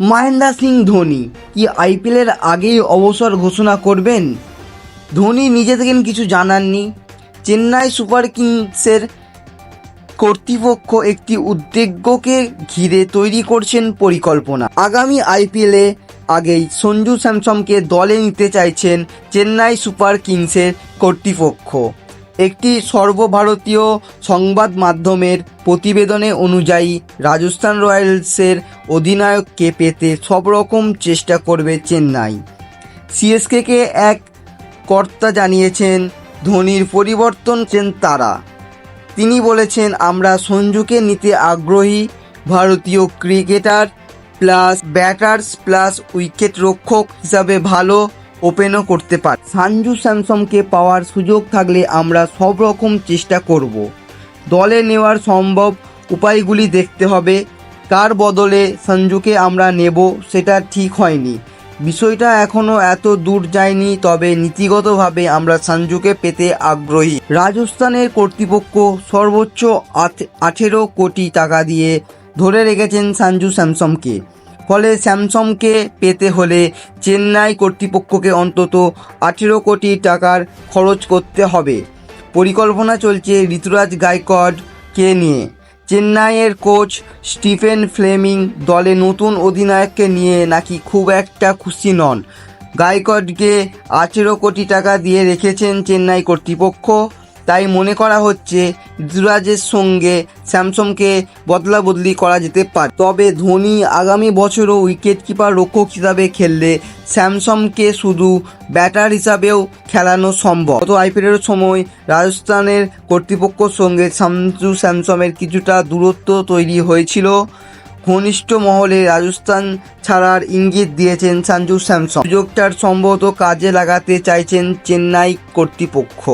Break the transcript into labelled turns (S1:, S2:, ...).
S1: মহেন্দ্র সিং ধোনি, কি আইপিএলের আগেই অবসর ঘোষণা করবেন? ধোনি নিজে থেকে কিছু জানাননি। চেন্নাই সুপার কিংসের কর্তৃপক্ষ একটি উদ্বেগকে ঘিরে তৈরি করছেন পরিকল্পনা। আগামী আইপিএলে আগেই সঞ্জু স্যামসনকে দলে নিতে চাইছেন চেন্নাই সুপার কিংসের কর্তৃপক্ষ। একটি সর্বভারতীয় সংবাদ মাধ্যমের প্রতিবেদনে অনুযায়ী রাজস্থান রয়্যালসের অধিনায়ককে পেতে সব রকম চেষ্টা করবে চেন্নাই। সিএসকেকে এক কর্তা জানিয়েছেন, ধোনির পরিবর্তন চেন তারা। তিনি বলেছেন, আমরা সঞ্জুকে নিতে আগ্রহী ভারতীয় cricketer, plus batters, plus wicket রক্ষক হিসাবে ভালো ওপেনও করতে পারে। সানজু স্যামসনকে পাওয়ার সুযোগ থাকলে আমরা সব রকম চেষ্টা করব। দলে নেওয়ার সম্ভব উপায়গুলি দেখতে হবে। কার বদলে সঞ্জুকে আমরা নেব, সেটা ঠিক হয়নি। বিষয়টা এখনও এত দূর যায়নি, তবে নীতিগতভাবে আমরা সঞ্জুকে পেতে আগ্রহী। রাজস্থানের কর্তৃপক্ষ সর্বোচ্চ আঠেরো কোটি টাকা দিয়ে ধরে রেখেছেন সঞ্জু স্যামসনকে ফলে স্যামসংকে পেতে হলে চেন্নাই কর্তৃপক্ষকে অন্তত আঠেরো কোটি টাকার খরচ করতে হবে। পরিকল্পনা চলছে ঋতুরাজ গায়কোয়াড়কে নিয়ে। চেন্নাইয়ের কোচ স্টিফেন ফ্লেমিং দলে নতুন অধিনায়ককে নিয়ে নাকি খুব একটা খুশি নন। গায়কোয়াড়কে আঠেরো কোটি টাকা দিয়ে রেখেছেন চেন্নাই কর্তৃপক্ষ। তাই মনে করা হচ্ছে ঋতুরাজের সঙ্গে স্যামসংকে বদলা বদলি করা যেতে পারে। তবে ধোনি আগামী বছরও উইকেট কিপার রক্ষক হিসাবে খেললে স্যামসংকে শুধু ব্যাটার হিসাবেও খেলানো সম্ভব। গত আইপিএলের সময় রাজস্থানের কর্তৃপক্ষের সঙ্গে সামজু স্যামসংয়ের কিছুটা দূরত্ব তৈরি হয়েছিল। ঘনিষ্ঠ মহলে রাজস্থান ছাড়ার ইঙ্গিত দিয়েছেন সঞ্জু স্যামসং। সুযোগটার সম্ভবত কাজে লাগাতে চাইছেন চেন্নাই কর্তৃপক্ষ।